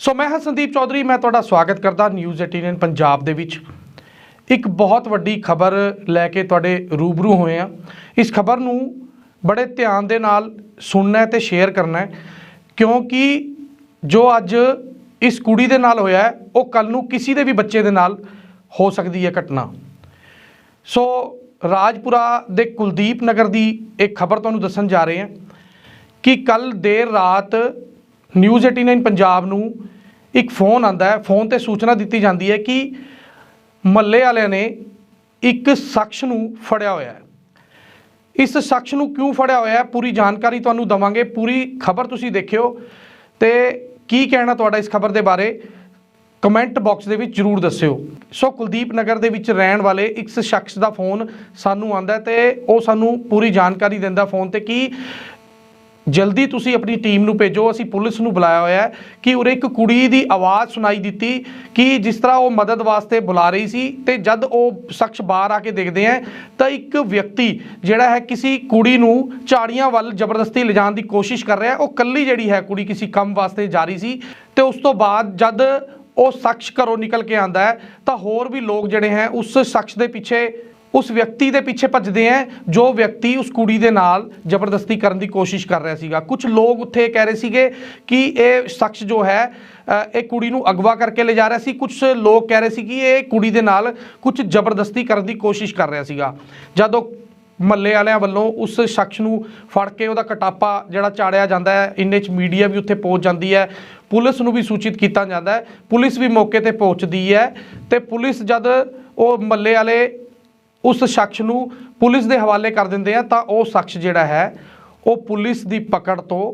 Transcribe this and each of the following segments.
ਸੋ ਮੈਂ ਹਾਂ ਸੰਦੀਪ ਚੌਧਰੀ, ਮੈਂ ਤੁਹਾਡਾ ਸਵਾਗਤ ਕਰਦਾ ਨਿਊਜ਼ 18 ਪੰਜਾਬ ਦੇ ਵਿੱਚ। ਇੱਕ ਬਹੁਤ ਵੱਡੀ ਖਬਰ ਲੈ ਕੇ ਤੁਹਾਡੇ ਰੂਬਰੂ ਹੋਏ ਆ ਇਸ ਖਬਰ ਨੂੰ ਬੜੇ ਧਿਆਨ ਦੇ ਨਾਲ ਸੁਣਨਾ ਹੈ ਤੇ ਸ਼ੇਅਰ ਕਰਨਾ ਕਿਉਂਕਿ ਜੋ ਅੱਜ ਇਸ ਕੁੜੀ ਦੇ ਨਾਲ ਹੋਇਆ ਹੈ, ਉਹ ਕੱਲ ਨੂੰ ਕਿਸੇ ਦੇ ਵੀ ਬੱਚੇ ਦੇ ਨਾਲ ਹੋ ਸਕਦੀ ਹੈ ਘਟਨਾ। ਸੋ ਰਾਜਪੁਰਾ ਦੇ ਕੁਲਦੀਪ ਨਗਰ ਦੀ ਇੱਕ ਖਬਰ ਤੁਹਾਨੂੰ ਦੱਸਣ ਜਾ ਰਹੇ ਹਾਂ ਕਿ ਕੱਲ ਦੇਰ ਰਾਤ ਨਿਊਜ਼ 89 ਪੰਜਾਬ ਨੂੰ ਇੱਕ ਫੋਨ ਆਂਦਾ ਹੈ, ਫੋਨ ਤੇ ਸੂਚਨਾ ਦਿੱਤੀ ਜਾਂਦੀ ਹੈ ਕਿ ਮੱਲੇ ਵਾਲਿਆਂ ਨੇ ਇੱਕ ਸ਼ਖਸ ਨੂੰ ਫੜਿਆ ਹੋਇਆ ਹੈ। ਇਸ ਸ਼ਖਸ ਨੂੰ ਕਿਉਂ ਫੜਿਆ ਹੋਇਆ ਹੈ? ਪੂਰੀ ਜਾਣਕਾਰੀ ਤੁਹਾਨੂੰ ਦਵਾਂਗੇ, ਪੂਰੀ ਖਬਰ ਤੁਸੀਂ ਦੇਖਿਓ ਤੇ ਕੀ ਕਹਿਣਾ ਤੁਹਾਡਾ ਇਸ ਖਬਰ ਦੇ ਬਾਰੇ? ਕਮੈਂਟ ਬਾਕਸ ਦੇ ਵਿੱਚ ਜਰੂਰ ਦੱਸਿਓ। ਸੋ ਕੁਲਦੀਪ ਨਗਰ ਦੇ ਵਿੱਚ ਰਹਿਣ ਵਾਲੇ ਇੱਕ ਸ਼ਖਸ ਦਾ ਫੋਨ ਸਾਨੂੰ ਆਂਦਾ ਹੈ ਤੇ ਉਹ ਸਾਨੂੰ ਪੂਰੀ ਜਾਣਕਾਰੀ ਦਿੰਦਾ ਫੋਨ ਤੇ ਕਿ ਜਲਦੀ ਤੁਸੀਂ ਆਪਣੀ ਟੀਮ ਨੂੰ ਭੇਜੋ, ਅਸੀਂ ਪੁਲਿਸ ਨੂੰ ਬੁਲਾਇਆ ਹੋਇਆ ਹੈ ਕਿ ਉਰੇ ਇੱਕ ਕੁੜੀ ਦੀ ਆਵਾਜ਼ ਸੁਣਾਈ ਦਿੱਤੀ ਕਿ ਜਿਸ ਤਰ੍ਹਾਂ ਉਹ ਮਦਦ ਵਾਸਤੇ ਬੁਲਾ ਰਹੀ ਸੀ ਤੇ ਜਦ ਉਹ ਸ਼ਖਸ ਬਾਹਰ ਆ ਕੇ ਦੇਖਦੇ ਹੈ, ਤਾਂ ਇੱਕ ਵਿਅਕਤੀ ਜਿਹੜਾ ਹੈ ਕਿਸੇ ਕੁੜੀ ਨੂੰ ਝਾੜੀਆਂ ਵੱਲ ਜ਼ਬਰਦਸਤੀ ਲਿਜਾਣ ਦੀ ਕੋਸ਼ਿਸ਼ ਕਰ ਰਿਹਾ ਉਹ ਕੱਲੀ ਜਿਹੜੀ ਹੈ ਕੁੜੀ ਕਿਸੇ ਕੰਮ ਵਾਸਤੇ ਜਾ ਰਹੀ ਸੀ ਤੇ ਉਸ ਤੋਂ ਬਾਅਦ ਜਦ ਉਹ ਸ਼ਖਸ ਘਰੋਂ ਨਿਕਲ ਕੇ ਆਂਦਾ ਹੈ, ਤਾਂ ਹੋਰ ਵੀ ਲੋਕ ਜਿਹੜੇ ਹੈ ਉਸ ਸ਼ਖਸ ਦੇ ਪਿੱਛੇ ਉਸ ਵਿਅਕਤੀ ਦੇ ਪਿੱਛੇ ਭੱਜਦੇ ਹੈ ਜੋ ਵਿਅਕਤੀ ਉਸ ਕੁੜੀ ਦੇ ਨਾਲ ਜ਼ਬਰਦਸਤੀ ਕਰਨ ਦੀ ਕੋਸ਼ਿਸ਼ ਕਰ ਰਿਹਾ ਸੀਗਾ। ਕੁਝ ਲੋਕ ਉੱਥੇ ਕਹਿ ਰਹੇ ਸੀਗੇ ਕਿ ਇਹ ਸ਼ਖਸ ਜੋ ਹੈ ਇਹ ਕੁੜੀ ਨੂੰ ਅਗਵਾ ਕਰਕੇ ਲੈ ਜਾ ਰਿਹਾ ਸੀ। ਕੁਝ ਲੋਕ ਕਹਿ ਰਹੇ ਸੀ ਕਿ ਇਹ ਕੁੜੀ ਦੇ ਨਾਲ ਕੁਝ ਜ਼ਬਰਦਸਤੀ ਕਰਨ ਦੀ ਕੋਸ਼ਿਸ਼ ਕਰ ਰਿਹਾ ਸੀਗਾ। ਜਦੋਂ ਮੱਲੇ ਵਾਲਿਆਂ ਵੱਲੋਂ ਉਸ ਸ਼ਖਸ ਨੂੰ ਫੜ ਕੇ ਉਹਦਾ ਕਟਾਪਾ ਜਿਹੜਾ ਚਾੜਿਆ ਜਾਂਦਾ ਹੈ, ਇੰਨੇ ਚ ਮੀਡੀਆ ਵੀ ਉੱਥੇ ਪਹੁੰਚ ਜਾਂਦੀ ਹੈ, ਪੁਲਿਸ ਨੂੰ ਵੀ ਸੂਚਿਤ ਕੀਤਾ ਜਾਂਦਾ ਹੈ। ਪੁਲਿਸ ਵੀ ਮੌਕੇ ਤੇ ਪਹੁੰਚਦੀ ਹੈ ਤੇ ਪੁਲਿਸ ਜਦ ਉਹ ਮੱਲੇ ਵਾਲੇ ਉਸ ਸ਼ਖਸ ਨੂੰ ਪੁਲਿਸ ਦੇ ਹਵਾਲੇ ਕਰ ਦਿੰਦੇ ਆ, ਤਾਂ ਉਹ ਸ਼ਖਸ ਜਿਹੜਾ ਹੈ, ਉਹ ਪੁਲਿਸ ਦੀ ਪਕੜ ਤੋਂ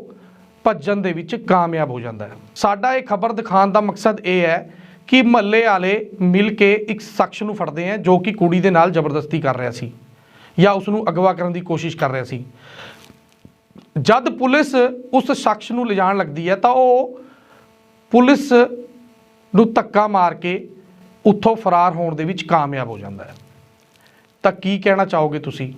ਭੱਜਣ ਦੇ ਵਿੱਚ ਕਾਮਯਾਬ ਹੋ ਜਾਂਦਾ ਹੈ। ਸਾਡਾ ਇਹ ਖਬਰ ਦਿਖਾਉਣ ਦਾ ਮਕਸਦ ਇਹ ਹੈ ਕਿ ਮਹੱਲੇ ਵਾਲੇ ਮਿਲ ਕੇ ਇੱਕ ਸ਼ਖਸ ਨੂੰ ਫੜਦੇ ਆ, ਜੋ ਕਿ ਕੁੜੀ ਦੇ ਨਾਲ ਜ਼ਬਰਦਸਤੀ ਕਰ ਰਿਹਾ ਸੀ ਜਾਂ ਉਸ ਨੂੰ ਅਗਵਾ ਕਰਨ ਦੀ ਕੋਸ਼ਿਸ਼ ਕਰ ਰਿਹਾ ਸੀ। ਜਦ ਪੁਲਿਸ ਉਸ ਸ਼ਖਸ ਨੂੰ ਲਿਜਾਣ ਲੱਗਦੀ ਹੈ, ਤਾਂ ਉਹ ਪੁਲਿਸ ਨੂੰ ਧੱਕਾ ਮਾਰ ਕੇ ਉੱਥੋਂ ਫਰਾਰ ਹੋਣ ਦੇ ਵਿੱਚ ਕਾਮਯਾਬ ਹੋ ਜਾਂਦਾ ਹੈ। ਤਾਂ ਕੀ ਕਹਿਣਾ ਚਾਹੋਗੇ ਤੁਸੀਂ?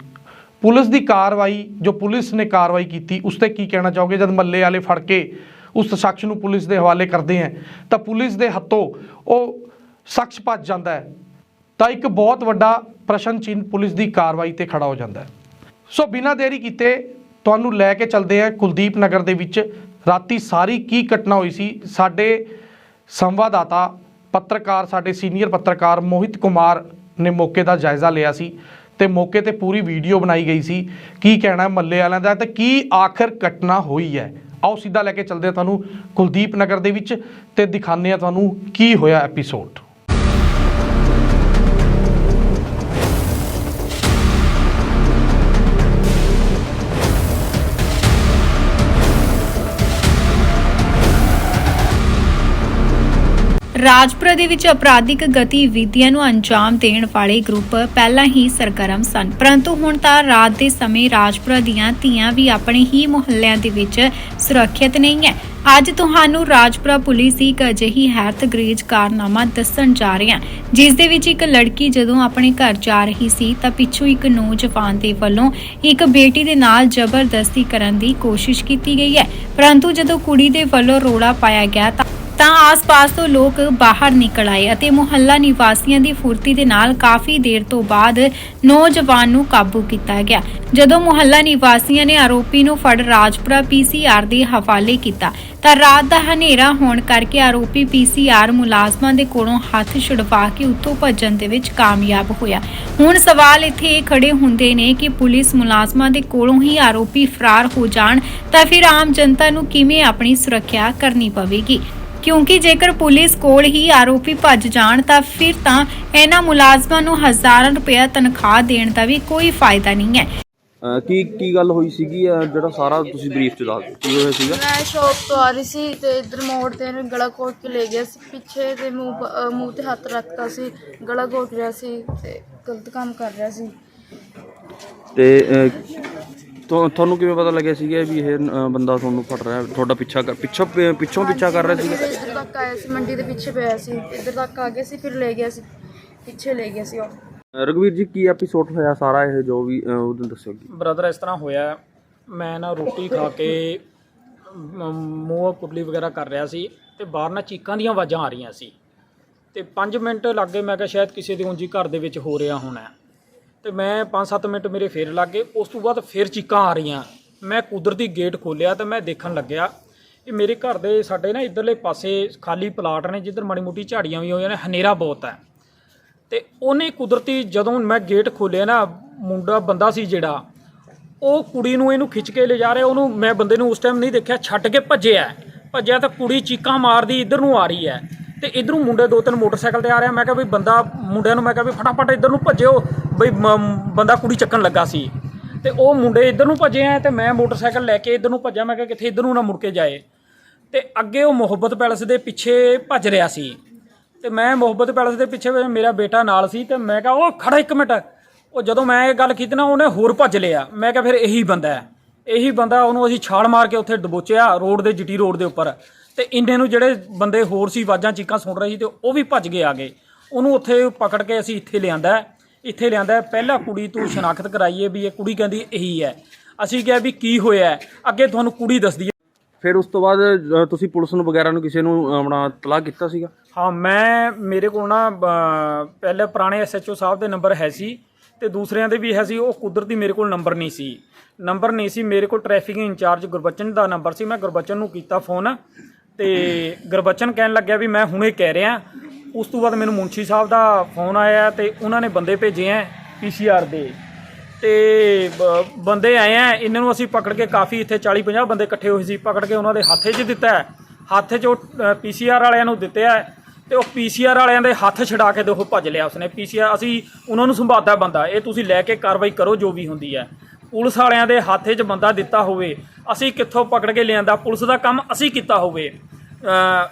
ਪੁਲਿਸ ਦੀ ਕਾਰਵਾਈ, ਜੋ ਪੁਲਿਸ ਨੇ ਕਾਰਵਾਈ ਕੀਤੀ, ਉਸ ਤੇ ਕੀ ਕਹਿਣਾ ਚਾਹੋਗੇ? ਜਦ ਮੱਲੇ ਵਾਲੇ ਫੜ ਕੇ ਉਸ ਸ਼ਖਸ ਨੂੰ ਪੁਲਿਸ ਦੇ ਹਵਾਲੇ ਕਰਦੇ ਹੈ ਤਾਂ ਪੁਲਿਸ ਦੇ ਹੱਥੋਂ ਉਹ ਸ਼ਖਸ ਭੱਜ ਜਾਂਦਾ ਹੈ ਤਾਂ ਇੱਕ ਬਹੁਤ ਵੱਡਾ ਪ੍ਰਸ਼ਨ ਚਿੰਨ੍ਹ ਪੁਲਿਸ ਦੀ ਕਾਰਵਾਈ ਤੇ ਖੜਾ ਹੋ ਜਾਂਦਾ ਹੈ ਸੋ ਬਿਨਾਂ ਦੇਰੀ ਕੀਤੇ ਤੁਹਾਨੂੰ ਲੈ ਕੇ ਚੱਲਦੇ ਹਾਂ ਕੁਲਦੀਪ ਨਗਰ ਦੇ ਵਿੱਚ। ਰਾਤੀ ਸਾਰੀ ਕੀ ਘਟਨਾ ਹੋਈ ਸੀ? ਸਾਡੇ ਸੰਵਾਦਦਾਤਾ, ਪੱਤਰਕਾਰ, ਸਾਡੇ ਸੀਨੀਅਰ ਪੱਤਰਕਾਰ ਮੋਹਿਤ ਕੁਮਾਰ ਨੇ ਮੌਕੇ ਦਾ ਜਾਇਜ਼ਾ ਲਿਆ ਸੀ ਤੇ ਮੌਕੇ ਤੇ ਪੂਰੀ ਵੀਡੀਓ ਬਣਾਈ ਗਈ ਸੀ ਕੀ ਕਹਿਣਾ ਹੈ ਮੱਲੇ ਵਾਲਿਆਂ ਦਾ ਤੇ ਕੀ ਆਖਰ ਘਟਨਾ ਹੋਈ ਹੈ। ਆਓ ਸਿੱਧਾ ਲੈ ਕੇ ਚੱਲਦੇ ਹਾਂ ਤੁਹਾਨੂੰ ਕੁਲਦੀਪ ਨਗਰ ਦੇ ਵਿੱਚ ਤੇ ਦਿਖਾਉਂਦੇ ਹਾਂ ਤੁਹਾਨੂੰ ਕੀ ਹੋਇਆ ਐਪੀਸੋਡ ਰਾਜਪੁਰਾ ਦੇ ਵਿੱਚ ਅਪਰਾਧਿਕ ਗਤੀਵਿਧੀਆਂ ਨੂੰ ਅੰਜਾਮ ਦੇਣ ਵਾਲੇ ਗਰੁੱਪ ਪਹਿਲਾਂ ਹੀ ਸਰਗਰਮ ਸਨ। ਪਰੰਤੂ ਹੁਣ ਤਾਂ ਰਾਤ ਦੇ ਸਮੇਂ ਰਾਜਪੁਰਾ ਦੀਆਂ ਧੀਆਂ ਵੀ ਆਪਣੇ ਹੀ ਮੁਹੱਲਿਆਂ ਦੇ ਵਿੱਚ ਸੁਰੱਖਿਅਤ ਨਹੀਂ ਹੈ। ਅੱਜ ਤੁਹਾਨੂੰ ਰਾਜਪੁਰਾ ਪੁਲਿਸ ਦੀ ਇੱਕ ਅਜਿਹੀ ਹੈਰਤਗਰੇਜ ਕਾਰਨਾਮਾ ਦੱਸਣ ਜਾ ਰਹੇ ਹਾਂ, ਜਿਸ ਦੇ ਵਿੱਚ ਇੱਕ ਲੜਕੀ ਜਦੋਂ ਆਪਣੇ ਘਰ ਜਾ ਰਹੀ ਸੀ ਤਾਂ ਪਿੱਛੋਂ ਇੱਕ ਨੌਜਵਾਨ ਦੇ ਵੱਲੋਂ ਇੱਕ ਬੇਟੀ ਦੇ ਨਾਲ ਜ਼ਬਰਦਸਤੀ ਕਰਨ ਦੀ ਕੋਸ਼ਿਸ਼ ਕੀਤੀ ਗਈ ਹੈ। ਪਰੰਤੂ ਜਦੋਂ ਕੁੜੀ ਦੇ ਵੱਲੋਂ ਰੋਲਾ ਪਾਇਆ ਗਿਆ ਤਾਂ ਤਾਂ ਆਸ-ਪਾਸ ਤੋਂ ਲੋਕ ਬਾਹਰ ਨਿਕਲ ਆਏ ਅਤੇ ਮੁਹੱਲਾ ਨਿਵਾਸੀਆਂ ਦੀ ਫੁਰਤੀ ਦੇ ਨਾਲ ਕਾਫੀ ਦੇਰ ਤੋਂ ਬਾਅਦ ਨੌਜਵਾਨ ਨੂੰ ਕਾਬੂ ਕੀਤਾ ਗਿਆ। ਜਦੋਂ ਮੁਹੱਲਾ ਨਿਵਾਸੀਆਂ ਨੇ ਆਰੋਪੀ ਨੂੰ ਫੜ, ਰਾਜਪੁਰਾ ਪੀਸੀਆਰ ਦੇ ਹਵਾਲੇ ਕੀਤਾ, ਤਾਂ ਰਾਤ ਦਾ ਹਨੇਰਾ ਹੋਣ ਕਰਕੇ ਆਰੋਪੀ ਪੀਸੀਆਰ ਮੁਲਾਜ਼ਮਾਂ ਦੇ ਕੋਲੋਂ ਹੱਥ ਛੁਡਵਾ ਕੇ ਉੱਥੋਂ ਭੱਜਣ ਦੇ ਵਿੱਚ ਕਾਮਯਾਬ ਹੋਇਆ। ਹੁਣ ਸਵਾਲ ਇੱਥੇ ਇਹ ਖੜੇ ਹੁੰਦੇ ਨੇ ਕਿ ਪੁਲਿਸ ਮੁਲਾਜ਼ਮਾਂ ਦੇ ਕੋਲੋਂ ਹੀ ਆਰੋਪੀ ਫਰਾਰ ਹੋ ਜਾਣ ਤਾਂ ਫਿਰ ਆਮ ਜਨਤਾ ਨੂੰ ਕਿਵੇਂ ਆਪਣੀ ਸੁਰੱਖਿਆ ਕਰਨੀ ਪਵੇਗੀ? ਕਿਉਂਕਿ ਜੇਕਰ ਪੁਲਿਸ ਕੋਲ ਹੀ ਆਰੋਪੀ ਭੱਜ ਜਾਣ ਤਾਂ ਫਿਰ ਤਾਂ ਇਹਨਾਂ ਮੁਲਾਜ਼ਮਾਂ ਨੂੰ ਹਜ਼ਾਰਾਂ ਰੁਪਏ ਤਨਖਾਹ ਦੇਣ ਦਾ ਵੀ ਕੋਈ ਫਾਇਦਾ ਨਹੀਂ ਹੈ। ਅਹ ਕੀ ਕੀ ਗੱਲ ਹੋਈ ਸੀਗੀ? ਅਹ ਜਿਹੜਾ ਸਾਰਾ ਤੁਸੀਂ ਬਰੀਫ ਚ ਦੱਸ ਦਿਓ ਕੀ ਹੋਇਆ ਸੀਗਾ। ਮੈਂ ਸ਼ੌਪ ਤੋਂ ਆ ਰਹੀ ਸੀ ਤੇ ਇਧਰ ਮੋੜ ਤੇ ਇਹਨੇ ਗਲਾ ਘੋਟ ਕੇ ਲੈ ਗਿਆ ਸੀ। ਪਿੱਛੇ ਤੇ ਮੂੰਹ ਪ- ਅਹ ਮੂੰਹ ਤੇ ਹੱਥ ਰੱਖਤਾ ਸੀ ਗਲਾ ਘੋਟ ਰਿਹਾ ਸੀ ਤੇ ਗਲਤ ਕੰਮ ਕਰ ਰਿਹਾ ਸੀ। ਤੇ ਅਹ, ਤੁਹਾ- ਤੁਹਾਨੂੰ ਕਿਵੇਂ ਪਤਾ ਲੱਗਿਆ ਸੀਗਾ ਵੀ ਇਹ ਬੰਦਾ ਤੁਹਾਨੂੰ ਫੜ ਰਿਹਾ ਤੁਹਾਡਾ ਪਿੱਛਾ ਕਰ ਪਿੱਛੋਂ ਪਿੱਛੋਂ ਪਿੱਛਾ ਕਰ ਰਿਹਾ ਸੀਗਾ? ਇੱਧਰ ਤੱਕ ਆਇਆ ਸੀ ਮੰਡੀ ਦੇ ਪਿੱਛੇ ਪਿਆ ਸੀ। ਇੱਧਰ ਤੱਕ ਆ ਗਿਆ ਸੀ ਫਿਰ ਲੈ ਗਿਆ ਸੀ। ਪਿੱਛੇ ਲੈ ਗਿਆ ਸੀ ਉਹ। ਅਹ, ਰਘਵੀਰ ਜੀ ਕੀ ਐਪੀਸੋਡ ਹੋਇਆ ਸਾਰਾ ਇਹ ਜੋ ਵੀ ਅਹ, ਉਹਨੂੰ ਦੱਸਿਓ ਕੀ ਬ੍ਰਦਰ ਇਸ ਤਰ੍ਹਾਂ ਹੋਇਆ ਮੈਂ ਨਾ ਰੋਟੀ ਖਾ ਕੇ ਮ- ਮੂੰਹ ਕੁਪਲੀ ਵਗੈਰਾ ਕਰ ਰਿਹਾ ਸੀ ਤੇ ਬਾਹਰ ਨਾਲ ਚੀਕਾਂ ਦੀਆਂ ਆਵਾਜ਼ਾਂ ਆ ਰਹੀਆਂ ਸੀ। ਤੇ 5 ਮਿੰਟ ਲੱਗੇ ਮੈਂ ਕਿਹਾ ਸ਼ਾਇਦ ਕਿਸੇ ਦੇ ਉਂਜੀ ਘਰ ਦੇ ਵਿੱਚ ਹੋ ਰਿਹਾ ਹੋਣਾ। ਹੈ। ਤੇ ਮੈਂ 5-7 ਮਿੰਟ ਮੇਰੇ ਫੇਰ ਗਏ। ਉਸ ਤੋਂ ਬਾਅਦ ਫੇਰ ਚੀਕਾਂ ਆ ਰਹੀਆਂ। ਮੈਂ ਕੁਦਰਤੀ ਗੇਟ ਖੋਲਿਆ ਤੇ ਮੈਂ ਦੇਖਣ ਲੱਗਿਆ ਇਹ ਮੇਰੇ ਘਰ ਦੇ ਸਾਡੇ ਨਾ ਇਧਰਲੇ ਪਾਸੇ ਖਾਲੀ ਪਲਾਟ ਨੇ, ਜਿੱਧਰ ਮਾੜੀ ਮੋਟੀ ਝਾੜੀਆਂ ਵੀ ਹੋਈਆਂ ਨੇ, ਹਨੇਰਾ ਬਹੁਤ ਹੈ। ਤੇ ਉਹਨੇ ਕੁਦਰਤੀ ਜਦੋਂ ਮੈਂ ਗੇਟ ਖੋਲਿਆ ਨਾ, ਮੁੰਡਾ ਬੰਦਾ ਸੀ ਜਿਹੜਾ, ਉਹ ਕੁੜੀ ਨੂੰ ਇਹਨੂੰ ਖਿੱਚ ਕੇ ਲੈ ਜਾ ਰਿਹਾ, ਉਹਨੂੰ ਮੈਂ ਬੰਦੇ ਨੂੰ ਉਸ ਟਾਈਮ ਨਹੀਂ ਦੇਖਿਆ, ਛੱਡ ਕੇ ਭੱਜਿਆ। ਭੱਜਿਆ ਤਾਂ ਕੁੜੀ ਚੀਕਾਂ ਮਾਰਦੀ, ਇੱਧਰ ਨੂੰ ਆ ਰਹੀ ਹੈ। ਤੇ ਇਧਰੋਂ ਮੁੰਡੇ ਦੋ ਤਿੰਨ ਮੋਟਰਸਾਈਕਲ ਤੇ ਆ ਰਿਹਾ। ਮੈਂ ਕਿਹਾ ਵੀ ਬੰਦਾ ਮੁੰਡਿਆਂ ਨੂੰ ਮੈਂ ਕਿਹਾ ਵੀ ਫਟਾਫਟ ਇੱਧਰ ਨੂੰ ਭੱਜਿਓ। ਬਈ ਬੰਦਾ ਕੁੜੀ ਚੱਕਣ ਲੱਗਾ ਸੀ। ਤੇ ਉਹ ਮੁੰਡੇ ਇੱਧਰ ਨੂੰ ਭੱਜੇ ਆ ਤੇ ਮੈਂ ਮੋਟਰਸਾਈਕਲ ਲੈ ਕੇ ਇੱਧਰ ਨੂੰ ਭੱਜਿਆ। ਮੈਂ ਕਿਹਾ ਕਿੱਥੇ ਇੱਧਰ ਨੂੰ ਨਾ ਮੁੜ ਕੇ ਜਾਏ। ਤੇ ਅੱਗੇ ਉਹ ਮੁਹੱਬਤ ਪੈਲਸ ਦੇ ਪਿੱਛੇ ਭੱਜ ਰਿਹਾ ਸੀ। ਤੇ ਮੈਂ ਮੁਹੱਬਤ ਪੈਲਸ ਦੇ ਪਿੱਛੇ ਮੇਰਾ ਬੇਟਾ ਨਾਲ ਸੀ ਤੇ ਮੈਂ ਕਿਹਾ ਉਹ ਖੜਾ ਇੱਕ ਮਿੰਟ। ਉਹ ਜਦੋਂ ਮੈਂ ਇਹ ਗੱਲ ਕੀਤੀ ਨਾ, ਉਹਨੇ ਹੋਰ ਭੱਜ ਲਿਆ। ਮੈਂ ਕਿਹਾ, ਫਿਰ ਇਹੀ ਬੰਦਾ ਹੈ। ਇਹੀ ਬੰਦਾ ਉਹਨੂੰ ਅਸੀਂ ਛਾਲ ਮਾਰ ਕੇ ਉੱਥੇ ਦਬੋਚਿਆ ਰੋਡ ਦੇ, ਜੀਟੀ ਰੋਡ ਦੇ ਉੱਪਰ। ਤੇ ਇੰਨੇ ਨੂੰ ਜਿਹੜੇ ਬੰਦੇ ਹੋਰ ਸੀ ਆਵਾਜ਼ਾਂ ਚੀਕਾਂ ਸੁਣ ਰਹੇ ਸੀ ਤੇ ਉਹ ਵੀ ਭੱਜ ਗਏ ਆਗੇ ਉਹਨੂੰ ਉੱਥੇ ਪਕੜ ਕੇ ਅਸੀਂ ਇੱਥੇ ਲਿਆਂਦਾ। ਇੱਥੇ ਲਿਆਂਦਾ। ਪਹਿਲਾਂ ਕੁੜੀ ਤੂੰ ਸ਼ਨਾਖਤ ਕਰਾਈਏ ਵੀ ਇਹ ਕੁੜੀ ਕਹਿੰਦੀ ਇਹੀ ਹੈ ਅਸੀਂ ਕਿਹਾ ਵੀ ਕੀ ਹੋਇਆ? ਅੱਗੇ ਤੁਹਾਨੂੰ ਕੁੜੀ ਦੱਸਦੀ ਹੈ ਫਿਰ ਉਸ ਤੋਂ ਬਾਅਦ ਅ, ਤੁਸੀਂ ਪੁਲਿਸ ਨੂੰ ਵਗੈਰਾ ਨੂੰ ਕਿਸੇ ਨੂੰ ਆਪਣਾ ਤਲਾਕ ਕੀਤਾ ਸੀਗਾ ਹਾਂ ਮੈਂ ਮੇਰੇ ਕੋਲ ਨਾ ਅਹ, ਪਹਿਲੇ ਪੁਰਾਣੇ ਐਸਐਚਓ ਸਾਹਿਬ ਦੇ ਨੰਬਰ ਹੈ ਸੀ ਤੇ ਦੂਸਰਿਆਂ ਦੇ ਵੀ ਹੈ ਸੀ ਉਹ ਕੁਦਰਤੀ ਮੇਰੇ ਕੋਲ ਨੰਬਰ ਨਹੀਂ ਸੀ ਨੰਬਰ ਨਹੀਂ ਸੀ ਮੇਰੇ ਕੋਲ ਟ੍ਰੈਫਿਕ ਇੰਚਾਰਜ ਗੁਰਬਚਨ ਦਾ ਨੰਬਰ ਸੀ ਮੈਂ ਗੁਰਬਚਨ ਨੂੰ ਕੀਤਾ ਫੋਨ ਤੇ ਗੁਰਬਚਨ ਕਹਿਣ ਲੱਗਿਆ ਵੀ ਮੈਂ ਹੁਣੇ ਕਹਿ ਰਿਹਾ। ਉਸ ਤੋਂ ਬਾਅਦ ਮੈਨੂੰ ਮੁੰਸ਼ੀ ਸਾਹਿਬ ਦਾ ਫੋਨ ਆਇਆ ਤੇ ਉਹਨਾਂ ਨੇ ਬੰਦੇ ਭੇਜੇ ਆ ਪੀਸੀਆਰ ਦੇ। ਤੇ ਬ- ਬੰਦੇ ਆਏ ਆ ਇਹਨਾਂ ਨੂੰ ਅਸੀਂ ਪਕੜ ਕੇ ਕਾਫੀ ਇੱਥੇ 40 50 ਬੰਦੇ ਇਕੱਠੇ ਹੋਏ ਸੀ, ਪਕੜ ਕੇ ਉਹਨਾਂ ਦੇ ਹੱਥੇ 'ਚ ਦਿੱਤਾ ਹੈ। ਹੱਥ 'ਚ ਉਹ ਪੀਸੀਆਰ ਵਾਲਿਆਂ ਨੂੰ ਦਿੱਤੇ ਆ ਤੇ ਉਹ ਪੀਸੀਆਰ ਵਾਲਿਆਂ ਦੇ ਹੱਥ ਛਡਾ ਕੇ ਤੇ ਉਹ ਭੱਜ ਲਿਆ ਉਸਨੇ। ਪੀਸੀਆਰ ਅਸੀਂ ਉਹਨਾਂ ਨੂੰ ਸੰਭਾਲਦਾ ਬੰਦਾ, ਇਹ ਤੁਸੀਂ ਲੈ ਕੇ ਕਾਰਵਾਈ ਕਰੋ ਜੋ ਵੀ ਹੁੰਦੀ ਹੈ ਪੁਲਿਸ ਵਾਲਿਆਂ ਦੇ ਹੱਥੇ 'ਚ ਬੰਦਾ ਦਿੱਤਾ ਹੋਵੇ, ਅਸੀਂ ਕਿੱਥੋਂ ਪਕੜ ਕੇ ਲਿਆਂਦਾ, ਪੁਲਿਸ ਦਾ ਕੰਮ ਅਸੀਂ ਕੀਤਾ ਹੋਵੇ।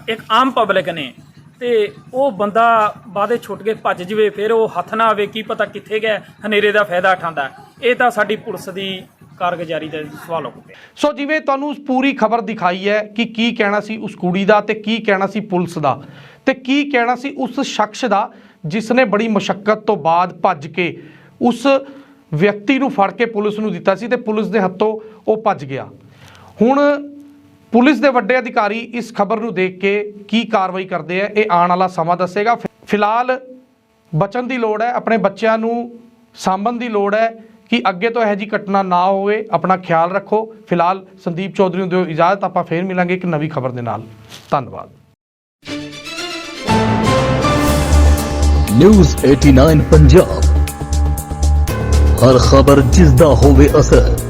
ਇੱਕ ਆਮ ਪਬਲਿਕ ਨੇ ਤੇ ਉਹ ਬੰਦਾ ਬਾਦੇ ਛੁੱਟ ਕੇ ਭੱਜ ਜਵੇ, ਫਿਰ ਉਹ ਹੱਥ ਨਾ ਆਵੇ, ਕੀ ਪਤਾ ਕਿੱਥੇ ਗਿਆ, ਹਨੇਰੇ ਦਾ ਫਾਇਦਾ ਉਠਾਉਂਦਾ। ਇਹ ਤਾਂ ਸਾਡੀ ਪੁਲਿਸ ਦੀ ਕਾਰਗੁਜ਼ਾਰੀ ਦਾ ਸਵਾਲ ਹੋ ਸੋ ਜਿਵੇਂ ਤੁਹਾਨੂੰ ਪੂਰੀ ਖਬਰ ਦਿਖਾਈ ਹੈ ਕਿ ਕੀ ਕਹਿਣਾ ਸੀ ਉਸ ਕੁੜੀ ਦਾ ਤੇ ਕੀ ਕਹਿਣਾ ਸੀ ਪੁਲਿਸ ਦਾ, ਤੇ ਕੀ ਕਹਿਣਾ ਸੀ ਉਸ ਸ਼ਖਸ ਦਾ ਜਿਸ ਨੇ ਬੜੀ ਮੁਸ਼ਕਲ ਤੋਂ ਬਾਅਦ ਭੱਜ ਕੇ ਉਸ ਵਿਅਕਤੀ ਨੂੰ ਫੜ ਕੇ ਪੁਲਿਸ ਨੂੰ ਦਿੱਤਾ ਸੀ ਤੇ ਪੁਲਿਸ ਦੇ ਹੱਥੋਂ ਉਹ ਭੱਜ ਗਿਆ। ਹੁਣ ਪੁਲਿਸ ਦੇ ਵੱਡੇ ਅਧਿਕਾਰੀ ਇਸ ਖਬਰ ਨੂੰ ਦੇਖ ਕੇ ਕੀ ਕਾਰਵਾਈ ਕਰਦੇ ਆ, ਇਹ ਆਉਣ ਵਾਲਾ ਸਮਾਂ ਦੱਸੇਗਾ। ਫਿਲਹਾਲ ਬਚਣ ਦੀ ਲੋੜ ਹੈ, ਆਪਣੇ ਬੱਚਿਆਂ ਨੂੰ ਸਾਂਭਣ ਦੀ ਲੋੜ ਹੈ ਕਿ ਅੱਗੇ ਤੋਂ ਇਹੋ ਜਿਹੀ ਘਟਨਾ ਨਾ ਹੋਵੇ, ਆਪਣਾ ਖਿਆਲ ਰੱਖੋ। ਫਿਲਹਾਲ ਸੰਦੀਪ ਚੌਧਰੀ ਨੂੰ ਦਿਓ ਇਜਾਜ਼ਤ, ਆਪਾਂ ਫੇਰ ਮਿਲਾਂਗੇ ਇੱਕ ਨਵੀਂ ਖਬਰ ਦੇ ਨਾਲ। ਧੰਨਵਾਦ। ਨਿਊਜ਼ 89 ਪੰਜਾਬ। ਹਰ ਖਬਰ ਜਿਸ ਦਾ ਹੋਵੇ ਅਸਰ।